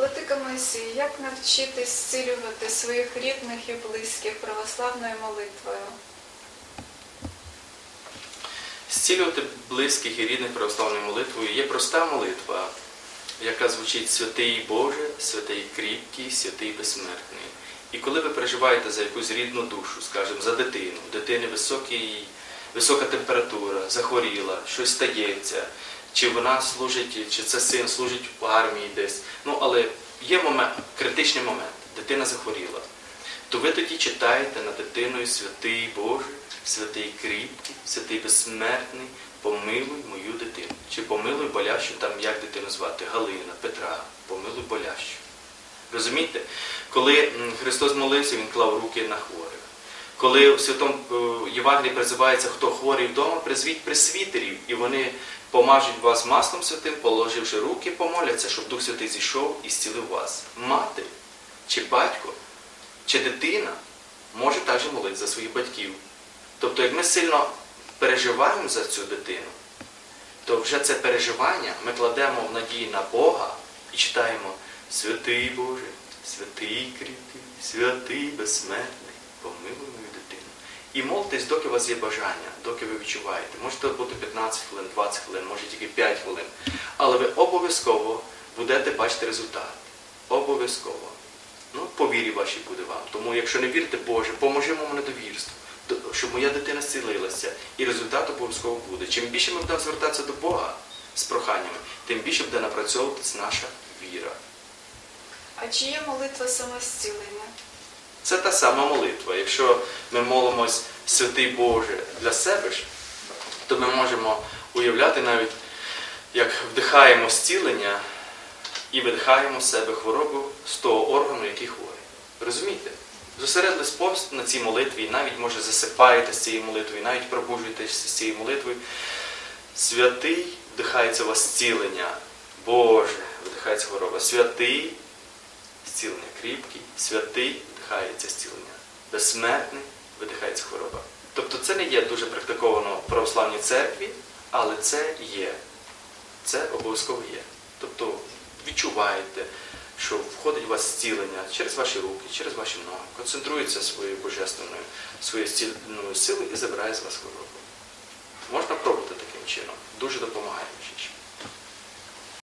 Владика Моїсій, як навчитись зцілювати своїх рідних і близьких православною молитвою? Зцілювати близьких і рідних православною молитвою є проста молитва, яка звучить святий Боже, святий кріпкий, святий безсмертний. І коли ви переживаєте за якусь рідну душу, скажімо, за дитину, дитини високий, висока температура, захворіла, щось стається, чи вона служить, чи це син служить в армії десь. Але є момент, критичний момент, дитина захворіла. То ви тоді читаєте над дитиною святий Боже, святий кріпкий, святий безсмертний, помилуй мою дитину. Чи помилуй болящу, там як дитину звати, Галина, Петра, помилуй болящу. Розумієте? Коли Христос молився, Він клав руки на хворих. Коли в Святому е, Євангелії призивається, хто хворий вдома, призвіть пресвітерів, і вони помажуть вас маслом святим, положивши руки, помоляться, щоб Дух Святий зійшов і зцілив вас. Мати чи батько, чи дитина може також молитися за своїх батьків. Тобто, як ми сильно переживаємо за цю дитину, то вже це переживання ми кладемо в надії на Бога і читаємо Святий Боже, святий кріпкий, святий безсмертний, помилуй мою дитину. І молитесь, доки у вас є бажання, доки ви відчуваєте. Може це бути 15 хвилин, 20 хвилин, може тільки 5 хвилин. Але ви обов'язково будете бачити результат. Обов'язково. Ну, по вірі вашій буде вам. Тому, якщо не вірите, Боже, поможи моєму недовірству, щоб моя дитина зцілилася. І результат обов'язково буде. Чим більше ми будемо звертатися до Бога з проханнями, тим більше буде напрацьовуватись наша віра. А чи є молитва самозцілення? Це та сама молитва. Якщо ми молимось святий Боже для себе ж, то ми можемо уявляти навіть, як вдихаємо зцілення і видихаємо з себе хворобу з того органу, який хворий. Розумієте? Зосередились повністю на цій молитві, і навіть може засипаєте з цією молитвою, навіть пробуджуєтесь з цією молитвою. Святий вдихається у вас зцілення. Боже, вдихається хвороба. Святий зцілення кріпкий, святий вдихається зцілення, безсмертний видихається хвороба. Тобто це не є дуже практиковано в православній церкві, але це є. Це обов'язково є. Тобто відчуваєте, що входить у вас зцілення через ваші руки, через ваші ноги, концентрується своєю божественною, своєю зцільною силою і забирає з вас хворобу. Можна пробувати таким чином. Дуже допомагає.